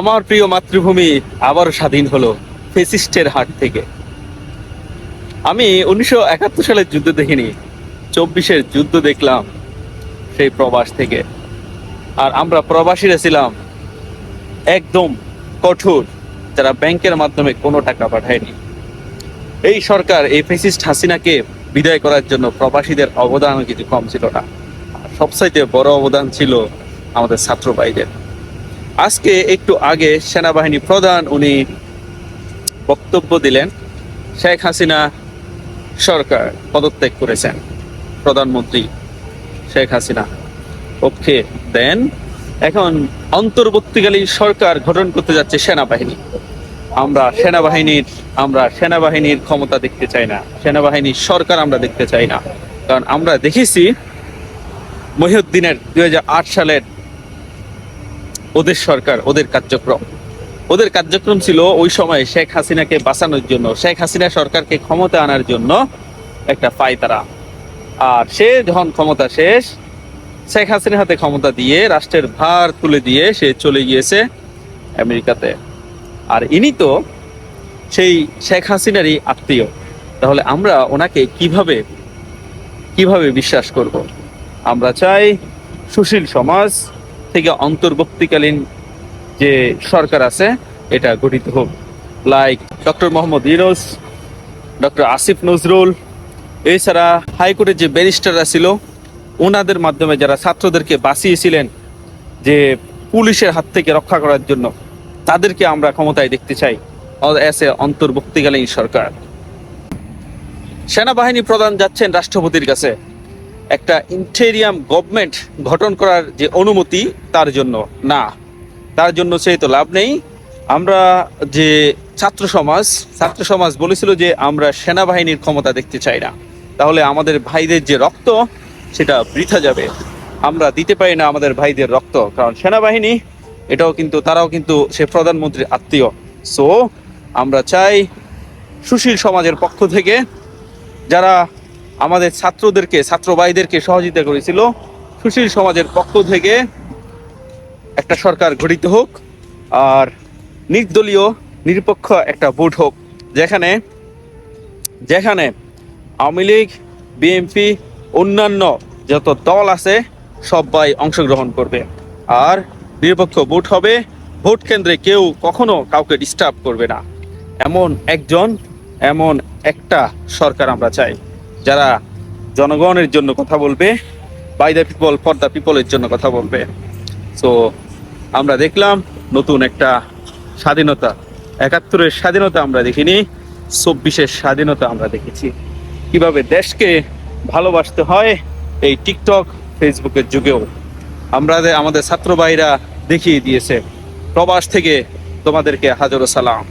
আমার প্রিয় মাতৃভূমি আবার স্বাধীন হলো ফেসিস্টের হাট থেকে। আমি উনিশশো একাত্তর সালের যুদ্ধ দেখিনি, চব্বিশের যুদ্ধ দেখলাম সেই প্রবাস থেকে। আর আমরা প্রবাসীরা ছিলাম একদম কঠোর, যারা ব্যাংকের মাধ্যমে কোনো টাকা পাঠায়নি। এই সরকার, এই ফেসিস্ট হাসিনাকে বিদায় করার জন্য প্রবাসীদের অবদানও কিছু কম ছিল না। সবচাইতে বড় অবদান ছিল আমাদের ছাত্র ভাইদের। আজকে একটু আগে সেনাবাহিনী প্রধান উনি বক্তব্য দিলেন, শেখ হাসিনা সরকার পদত্যাগ করেছেন। প্রধানমন্ত্রী শেখ হাসিনা ওকে দেন। এখন অন্তর্বর্তীকালীন সরকার গঠন করতে যাচ্ছে সেনাবাহিনী। আমরা সেনাবাহিনীর আমরা সেনাবাহিনীর ক্ষমতা দেখতে চাই না। সেনাবাহিনীর সরকার আমরা দেখতে চাই না। কারণ আমরা দেখেছি মহিউদ্দিনের দুই হাজার আট সালের ওদের সরকার, ওদের কার্যক্রম। ওদের কার্যক্রম ছিল ওই সময় শেখ হাসিনাকে বাঁচানোর জন্য, শেখ হাসিনা সরকারকে ক্ষমতা আনার জন্য একটা পায়তারা। আর সে যখন ক্ষমতা শেষ, শেখ হাসিনার হাতে ক্ষমতা দিয়ে রাষ্ট্রের ভার তুলে দিয়ে সে চলে গিয়েছে আমেরিকাতে। আর ইনি তো সেই শেখ হাসিনারই আত্মীয়। তাহলে আমরা ওনাকে কীভাবে কীভাবে বিশ্বাস করব? আমরা চাই সুশীল সমাজ থেকে অন্তর্বর্তীকালীন যে সরকার আছে, এটা গঠিত হোক। Like doctor Mohammad Yunus doctor Asif Nazrul এছাড়া হাইকোর্টের যে ব্যারিস্টাররা ছিল ওনাদের মাধ্যমে যারা ছাত্রদেরকে বাঁচিয়েছিলেন যে পুলিশের হাত থেকে রক্ষা করার জন্য, তাদেরকে আমরা ক্ষমতায় দেখতে চাই এসে অন্তর্বর্তীকালীন সরকার। সেনাবাহিনী প্রধান যাচ্ছেন রাষ্ট্রপতির কাছে। একটা ইন্টেরিয়াম গভর্নমেন্ট গঠন করার যে অনুমতি, তার জন্য। না, তার জন্য সেই তো লাভ নেই। আমরা যে ছাত্র সমাজ ছাত্র সমাজ বলেছিল যে আমরা সেনাবাহিনীর ক্ষমতা দেখতে চাই না। তাহলে আমাদের ভাইদের যে রক্ত, সেটা বৃথা যাবে। আমরা দিতে পারি না আমাদের ভাইদের রক্ত, কারণ সেনাবাহিনী, এটাও কিন্তু, তারাও কিন্তু সে প্রধানমন্ত্রীর আত্মীয়। সো আমরা চাই সুশীল সমাজের পক্ষ থেকে যারা আমাদের ছাত্রদেরকে ছাত্র ভাইদেরকে সহযোগিতা করেছিল। সুশীল সমাজের পক্ষ থেকে একটা সরকার গঠিত হোক আর নির্দলীয়, নিরপেক্ষ একটা ভোট হোক। যেখানে যেখানে আওয়ামী লীগ, বিএনপি, অন্যান্য যত দল আছে, সবাই অংশগ্রহণ করবে। আর নিরপেক্ষ ভোট হবে, ভোট কেন্দ্রে কেউ কখনো কাউকে ডিস্টার্ব করবে না। এমন একজন, এমন একটা সরকার আমরা চাই। যারা জনগণের জন্য কথা বলবে by the people for the পিপলের জন্য কথা বলবে। সো আমরা দেখলাম নতুন একটা স্বাধীনতা, একাত্তরের স্বাধীনতা আমরা দেখিনি, চব্বিশের স্বাধীনতা আমরা দেখেছি। কীভাবে দেশকে ভালোবাসতে হয়, এই টিকটক ফেসবুকের যুগেও। আমরা আমাদের ছাত্র ভাইরা দেখিয়ে দিয়েছে, প্রবাস থেকে তোমাদেরকে হাজারো সালাম।